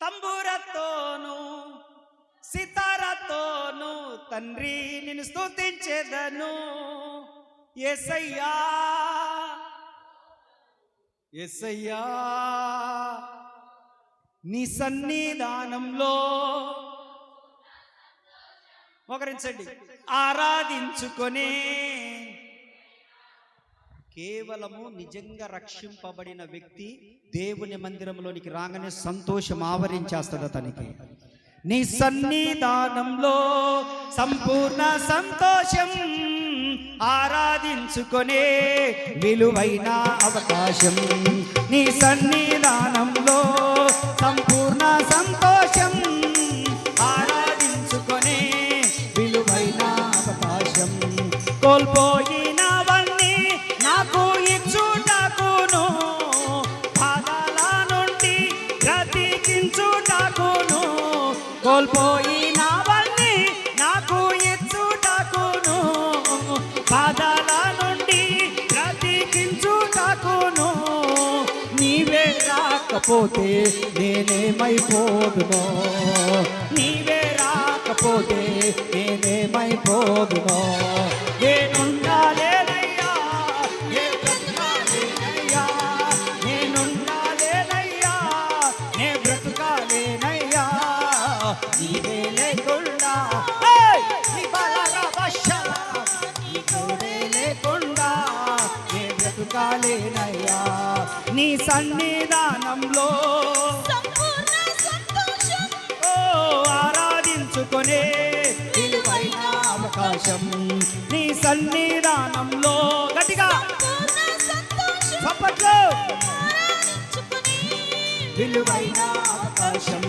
తంబూరతోను సితారతోను తండ్రి నిన్ను స్తుతించేదను ఎసయ్యా ఎసయ్యా నీ సన్నిధానంలో ఒకరించండి ఆరాధించుకొని కేవలము నిజంగా రక్షింపబడిన వ్యక్తి దేవుని మందిరంలోనికి రాగానే సంతోషం ఆవరించేస్తుంది అతనికి. నీ సన్నిధానంలో సంపూర్ణ సంతోషం ఆరాధించుకొనే విలువైన అవకాశం. నీ సన్నిధానంలో సంపూర్ణ సంతోషం ఆరాధించుకొనే విలువైన అవకాశం. కోల్పోయినవా బాధల నుండి బ్రతికించుటకును నీవే రాకపోతే నేనేమైపోదునో? నీవే రాకపోతే నేనేమైపోదునో? ఏ సన్నిధానంలో ఆరాధించుకొనే విలువైన అవకాశం. నీ సన్నిధానంలో గట్టిగా చప్పట్లు. విలువైన అవకాశం.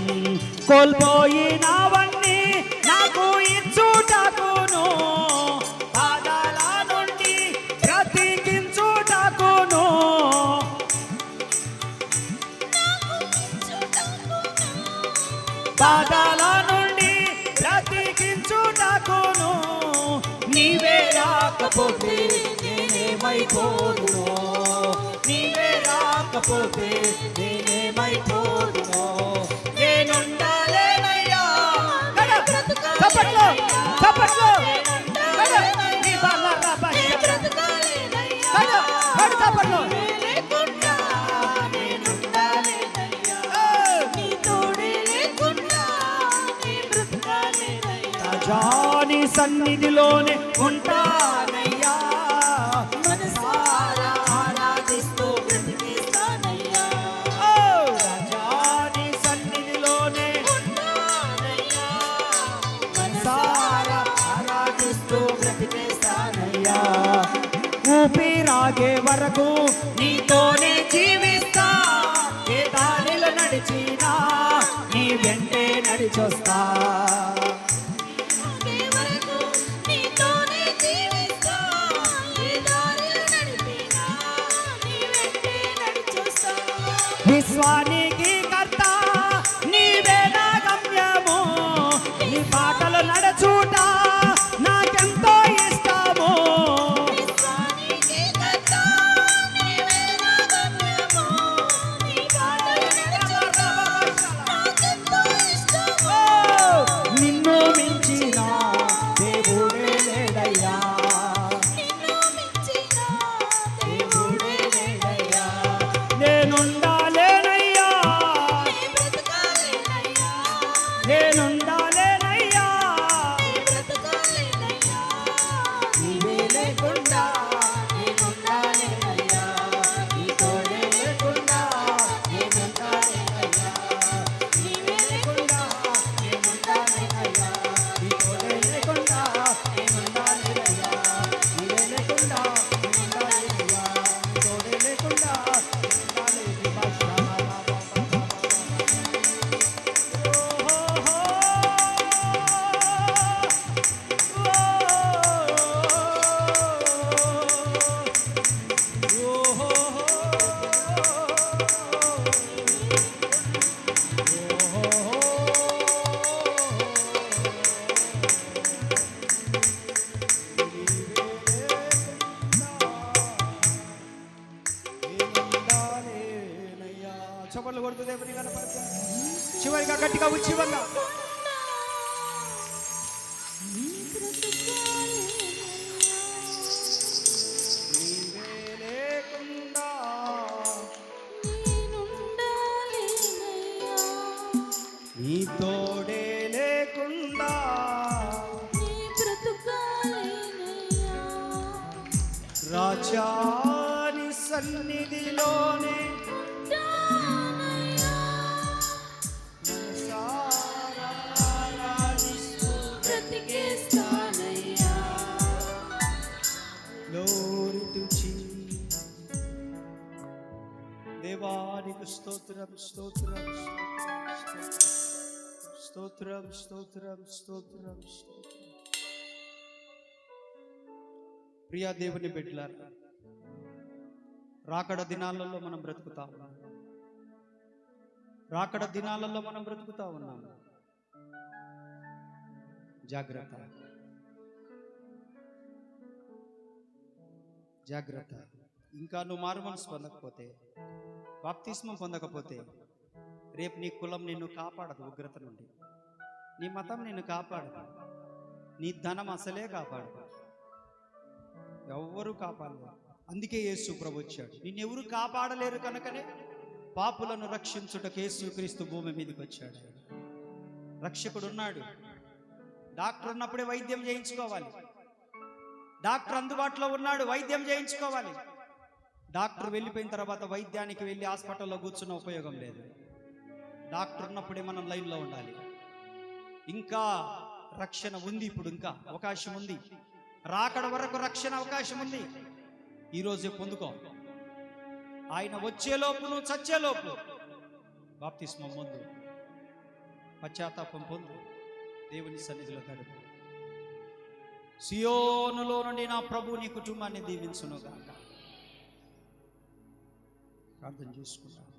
రాకపోతే నేనేమైపోదునో? నీవే రాకపోతే నేనేమైపోదునో? నేనుండాలేనయ్యా. గడ, చప్పట్లు చప్పట్లు. గడ, నీ ఊపిరాగే వరకు నీతోనే జీవిస్తా. ఏ దారిలో నడిచినా నీ వెంటే నడిచొస్తా. విశ్వానికి కర్త నీవే నా గమ్యము నీ పాటలు నడచూట. గట్టిగా ఉచ్చివంగా నీ తోడే లేకుండా రాజాని సన్నిధిలోనే స్తోత్రం స్తోత్రం స్తోత్రం స్తోత్రం స్తోత్రం ప్రియా దేవుని బిడ్డలారా రాకడ దినాలలో మనం బ్రతుకుతా ఉన్నాం. రాకడ దినాలలో మనం బ్రతుకుతా ఉన్నాం. జాగ్రత్త. జాగ్రత్త. ఇంకా నువ్వు మారు మనసు పొందకపోతే బాప్తిస్మం పొందకపోతే రేపు నీ కులం నిన్ను కాపాడదు ఉగ్రత నుండి. నీ మతం నిన్ను కాపాడదు. నీ ధనం అసలే కాపాడదు. ఎవ్వరూ కాపాడలేరు. అందుకే యేసు ప్రభు వచ్చాడు. నిన్నెవరు కాపాడలేరు కనుకనే పాపులను రక్షించుటకు యేసుక్రీస్తు భూమి మీదకి వచ్చాడు. రక్షకుడు ఉన్నాడు. డాక్టర్ ఉన్నప్పుడే వైద్యం చేయించుకోవాలి. డాక్టర్ అందుబాటులో ఉన్నాడు వైద్యం చేయించుకోవాలి. డాక్టర్ వెళ్ళిపోయిన తర్వాత వైద్యానికి వెళ్ళి హాస్పిటల్లో కూర్చున్న ఉపయోగం లేదు. డాక్టర్ ఉన్నప్పుడే మనం లైన్లో ఉండాలి. ఇంకా రక్షణ ఉంది ఇప్పుడు ఇంకా అవకాశం ఉంది. రాకడ వరకు రక్షణ అవకాశం ఉంది. ఈరోజే పొందుకో. ఆయన వచ్చేలోపు నువ్వు చచ్చేలోపు బాప్తిస్మం ముందు పశ్చాత్తాపం పొందు. దేవుని సన్నిధిలో గడుపు. సియోనులో నుండి నా ప్రభు నీ కుటుంబాన్ని దీవించునుగాక. ప్రార్థన చేసుకున్నాను